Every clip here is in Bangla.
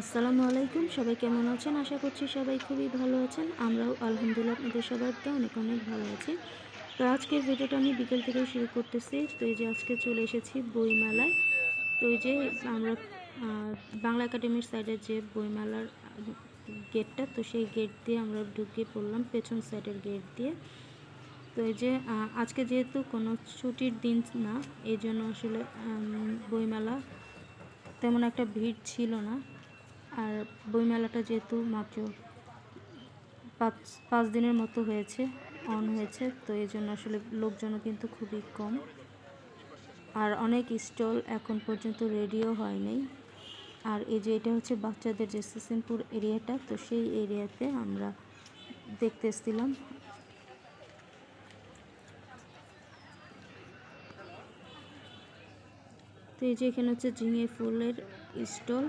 আসসালামু আলাইকুম। সবাই কেমন আছেন? আশা করছি সবাই খুবই ভালো আছেন। আমরাও আলহামদুলিল্লাহ আপনাদের সবার তো অনেক অনেক ভালো আছি। তো আজকের ভিডিওটা আমি বিকেল থেকে শুরু করতেছি। তো এই যে আজকে চলে এসেছি বইমেলায়। তো এই যে আমরা বাংলা একাডেমির সাইডের যে বইমেলার গেটটা তো সেই গেট দিয়ে আমরা ঢুকে পড়লাম পেছন সাইডের গেট দিয়ে। তো এই যে আজকে যেহেতু কোনো ছুটির দিন না, এই জন্য আসলে বইমেলা তেমন একটা ভিড় ছিল না। আর বইমেলাটা যেহেতু মাত্র পাঁচ পাঁচ দিনের মতো হয়েছে অন হয়েছে, তো এই জন্য আসলে লোকজনও কিন্তু খুবই কম। আর অনেক স্টল এখন পর্যন্ত রেডিও হয়নি। আর এই যে এটা হচ্ছে বাচ্চাদের যে সিসিমপুর এরিয়াটা তো সেই এরিয়াতে আমরা দেখতে এসেছিলাম। তো এই যে এখানে হচ্ছে ঝিঙে ফুলের স্টল।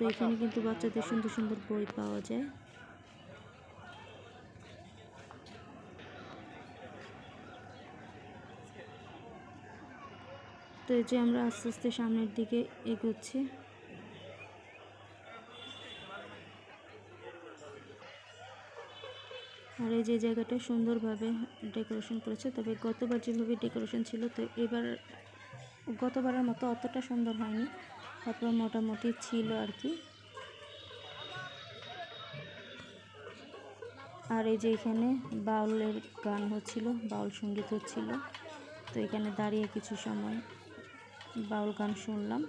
তো এখানে কিন্তু বাচ্চাদের সুন্দর সুন্দর বই পাওয়া যায়। তো এই যে আমরা আস্তে আস্তে সামনের দিকে এগোচ্ছি। আর এই যে জায়গাটা সুন্দরভাবে ডেকোরেশন করেছে, তবে গতবার যেভাবে ডেকোরেশন ছিল, তো এবার গতবারের মতো অতটা সুন্দর হয়নি। তারপর মোটামুটি ছিল আর কি। আর এই যে এখানে বাউলের গান হচ্ছিল, বাউল সংগীত হচ্ছিল, তো এখানে দাঁড়িয়ে কিছু সময় বাউল গান শুনলাম।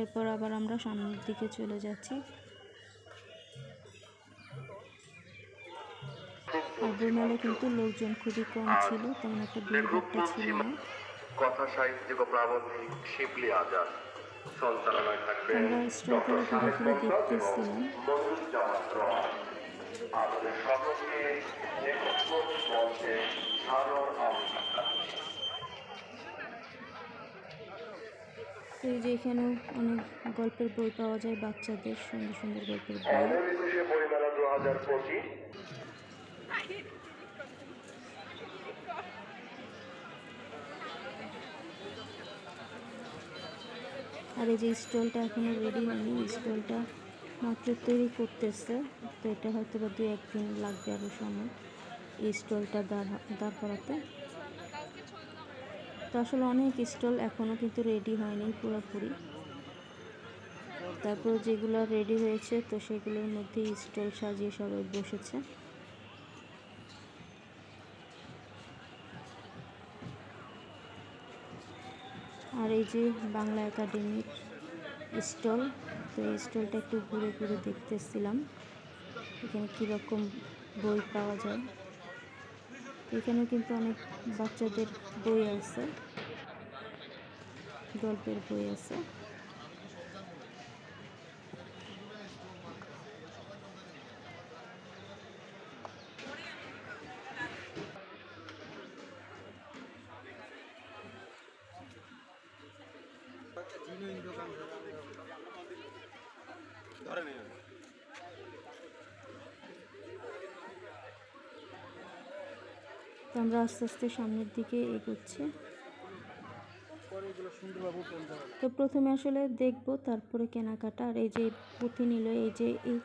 এরপর আবার আমরা সামনের দিকে চলে যাচ্ছি। আর বইমেলায় কিন্তু লোকজন খুবই কম ছিল, তেমন একটা ভিড় ছিল না। কথা সাহিত্যিক ও প্রাবন্ধিক শিবলি আজাদ। সঞ্চালনায় থাকবেন রহমান আমাদের সকলকে মঞ্চে সাদর এই যে এখানেও অনেক গল্পের বই পাওয়া যায় বাচ্চাদের সুন্দর সুন্দর গল্পের বই। বইমেলা দু হাজার পঁচিশ। আর এই যে স্টলটা এখনও রেডি হয়নি স্টলটা মাত্র তৈরি করতেছে। তো এটা হয়তো বা দু একদিন লাগবে আরও সময় এই স্টলটা দাঁড় দাঁড় করাতে। তো আসলে অনেক স্টল এখনও কিন্তু রেডি হয়নি পুরোপুরি। তারপর যেগুলো রেডি হয়েছে, তো সেগুলোর মধ্যে স্টল সাজিয়ে সবাই বসেছে। আর এই যে বাংলা একাডেমির স্টল, তো এই স্টলটা একটু ঘুরে ঘুরে দেখতেছিলাম। এখানে কীরকম বই পাওয়া যায়। এখানে এখানেও কিন্তু অনেক বাচ্চাদের বই আছে, গল্পের বই আছে। তো আমরা আস্তে আস্তে সামনের দিকে এগোচ্ছি। তো প্রথমে আসলে দেখব তারপরে কেনাকাটা। আর এই যে পুঁথি নিল, এই যে এই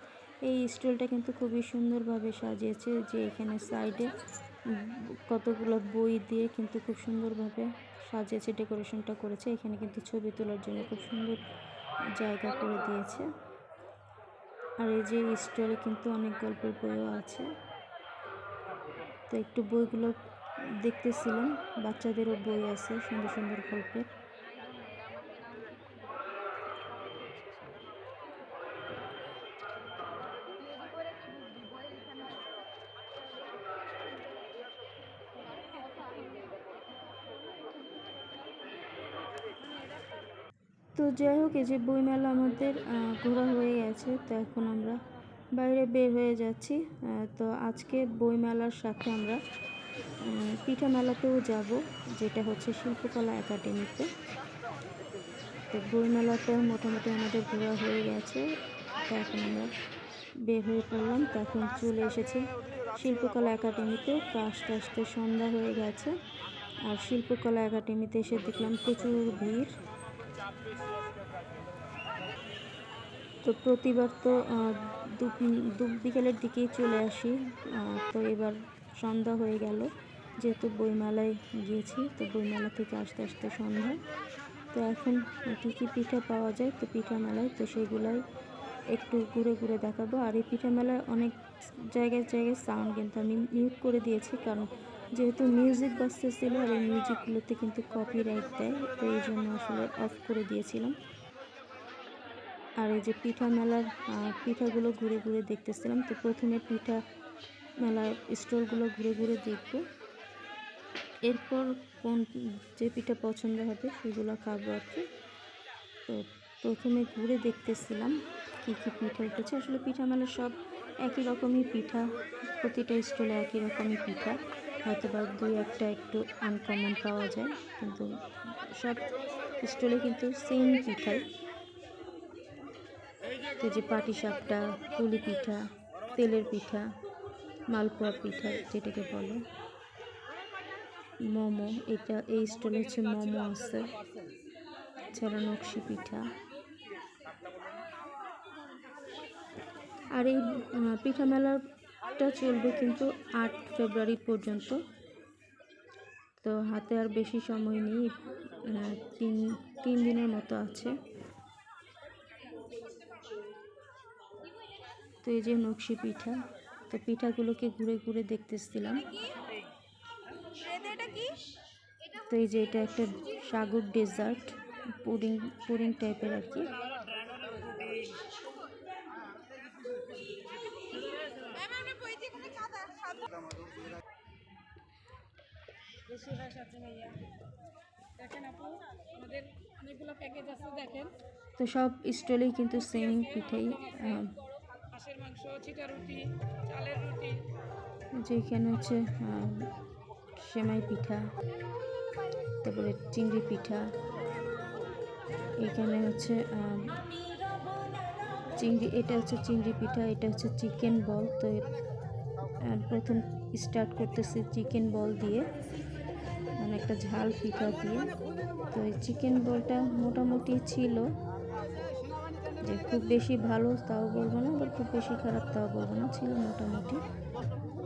এই স্টলটা কিন্তু খুবই সুন্দরভাবে সাজিয়েছে যে এখানে সাইডে কতগুলো বই দিয়ে কিন্তু খুব সুন্দরভাবে সাজিয়েছে, ডেকোরেশনটা করেছে। এখানে কিন্তু ছবি তোলার জন্য খুব সুন্দর জায়গা করে দিয়েছে। আর এই যে স্টলে কিন্তু অনেক গল্পের বইও আছে। তো একটু বইগুলো দেখতেছিলাম, বাচ্চাদেরও বই আছে সুন্দর সুন্দর গল্পের। তো যাই হোক, এই যে বইমেলা আমাদের ঘোরা হয়ে গেছে, তো এখন আমরা বাইরে বের হয়ে যাচ্ছি। তো আজকে বইমেলার সাথে আমরা পিঠা মেলাতেও যাব, যেটা হচ্ছে শিল্পকলা একাডেমিতে। তো বইমেলাতে মোটামুটি আমাদের ঘোরা হয়ে গেছে, তো এখন আমরা বের হয়ে পড়লাম। তো এখন চলে এসেছি শিল্পকলা একাডেমিতে, তো আস্তে আস্তে সন্ধ্যা হয়ে গেছে। আর শিল্পকলা একাডেমিতে এসে দেখলাম প্রচুর ভিড়। তো প্রতিবার তো আহ, দু- দু বিকেলের দিকেই চলে আসি। তো এবার সন্ধ্যা হয়ে গেল। যেহেতু বইমেলায় গিয়েছি তো বইমেলা থেকে আসতে আসতে সন্ধ্যা। তো এখন কী কী পিঠা পাওয়া যায় তো পিঠা মেলায় তো সেগুলাই একটু ঘুরে ঘুরে দেখাবো। আর এই পিঠা মেলায় অনেক জায়গায় জায়গায় সাউন্ড কিন্তু আমি মিউট করে দিয়েছি কারণ যেহেতু মিউজিক বাজতেছিল আর এই মিউজিকগুলোতে কিন্তু কপি কপিরাইট দেয়, তো এই জন্য আসলে অফ করে দিয়েছিলাম। আর এই যে পিঠা মেলার পিঠাগুলো ঘুরে ঘুরে দেখতেছিলাম, তো প্রথমে পিঠা মেলার স্টলগুলো ঘুরে ঘুরে দেখব। এরপর কোন যে পিঠা পছন্দ হবে সেগুলো খাব আর কি। তো প্রথমে ঘুরে দেখতেছিলাম কী কী পিঠা উঠেছে। আসলে পিঠা মেলার সব একই রকমই পিঠা, প্রতিটা স্টলে একই রকমই পিঠা। হয়তো বা দুই একটা একটু আনকমন পাওয়া যায়, কিন্তু সব স্টলে কিন্তু সেম পিঠাই তো যে পাটি সাপটা পুলি পিঠা, তেলের পিঠা, মালপোয়া পিঠা যেটাকে বলে। মোমো, এটা এই স্টলে হচ্ছে মোমো আছে, এছাড়া নকশি পিঠা। আর এই পিঠা পিঠা মেলাটা চলবে কিন্তু আট ফেব্রুয়ারি পর্যন্ত। তো হাতে আর বেশি সময় নেই তিন তিন দিনের মতো আছে। তো এই যে নকশি পিঠা, তো পিঠাগুলোকে ঘুরে ঘুরে দেখতেছিলাম। তো এই যে এটা একটা সাগর ডেজার্ট, পুডিং পুডিং টাইপের আর কি। বেশি আছে ভাইয়া দেখেন আপু আমাদের অনেকগুলো প্যাকেজ আছে দেখেন। তো সব স্টলেই কিন্তু সেম পিঠাই হাঁসের মাংস চিটা রুটি চালের রুটি। যেখানে হচ্ছে সেমাই পিঠা তারপরে চিংড়ি পিঠা এখানে হচ্ছে চিংড়ি এটা হচ্ছে চিংড়ি পিঠা এটা হচ্ছে চিকেন বল তো প্রথম স্টার্ট করতেছি চিকেন বল দিয়ে। মানে একটা ঝাল পিঠা দিয়ে। তো এই চিকেন বলটা মোটামুটি ছিল। যে খুব বেশি ভালো তাও বলব না, আবার খুব বেশি খারাপ তাও বলব না, ছিল মোটামুটি।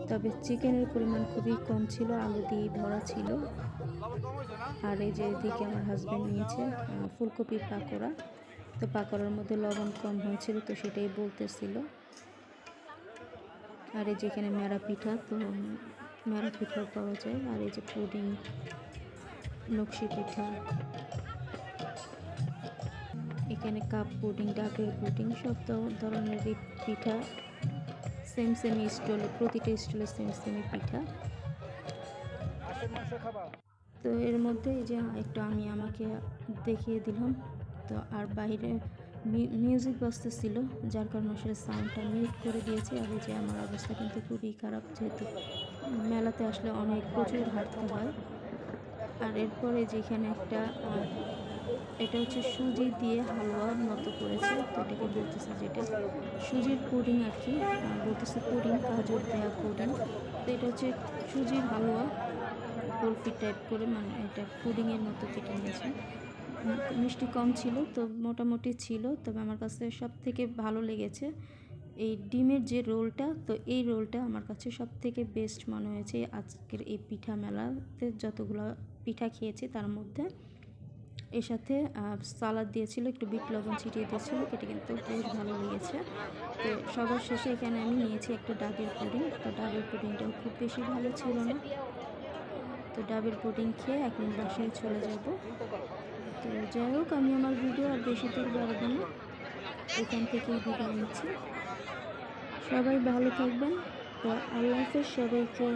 তবে চিকেনের পরিমাণ খুবই কম ছিল, আলু দিয়ে ভরা ছিল। আর এই যে এদিকে আমার হাজব্যান্ড নিয়েছে ফুলকপির পাকোড়া। তো পাকোড়ার মধ্যে লবণ কম হয়েছিল তো সেটাই বলতেছিল। আর এই যেখানে মেরা পিঠা, তো মেরা পিঠাও পাওয়া যায়। আর এই যে পুডিং নকশি পিঠা। এখানে কাপ পুডিং ডাকের পুডিং, সব ধরনের পিঠা। সেম সেম স্টলে প্রতিটা স্টলে সেম সেম পিঠা। তো এর মধ্যে এই যে একটু আমি আমাকে দেখিয়ে দিলাম। তো আর বাইরে মিউজিক বাজতেছিল যার কারণে আসলে সাউন্ডটা মিউট করে দিয়েছি। আর যে আমার অবস্থা কিন্তু খুবই খারাপ, যেহেতু মেলাতে আসলে অনেক প্রচুর হাঁটতে হয়। আর এরপরে যেখানে একটা এটা হচ্ছে সুজি দিয়ে হালুয়ার মতো করেছে, তো এটাকে বলতেছে যেটা সুজির পুডিং আর কি বলতেছে পুডিং কাজুর দেওয়া পুডিং। তো এটা হচ্ছে সুজির হালুয়া, বরফি টাইপ করে মানে এটা পুডিংয়ের মতো কেটে নিয়েছে। মিষ্টি কম ছিল, তো মোটামুটি ছিল। তবে আমার কাছে সব থেকে ভালো লেগেছে এই ডিমের যে রোলটা, তো এই রোলটা আমার কাছে সব থেকে বেস্ট মনে হয়েছে আজকের এই পিঠা মেলাতে যতগুলো পিঠা খেয়েছি তার মধ্যে। এর সাথে সালাদ দিয়েছিল, একটু বিট লবণ ছিটিয়ে দিয়েছিল এটা কিন্তু বেশ ভালো লেগেছে। তো সবার শেষে এখানে আমি নিয়েছি একটা ডাবের পুডিং। তো ডাবের পুডিংটাও খুব বেশি ভালো ছিল না। তো ডাবের পুডিং খেয়ে এখন বাসায় চলে যাব। তো যাই হোক, আমি আমার ভিডিও আর বেশি দূর বাড়বো না। এখান থেকেই ভিডিও নিচ্ছি। সবাই ভালো থাকবেন। তো আল্লাহ হাফেজ, সবাইকে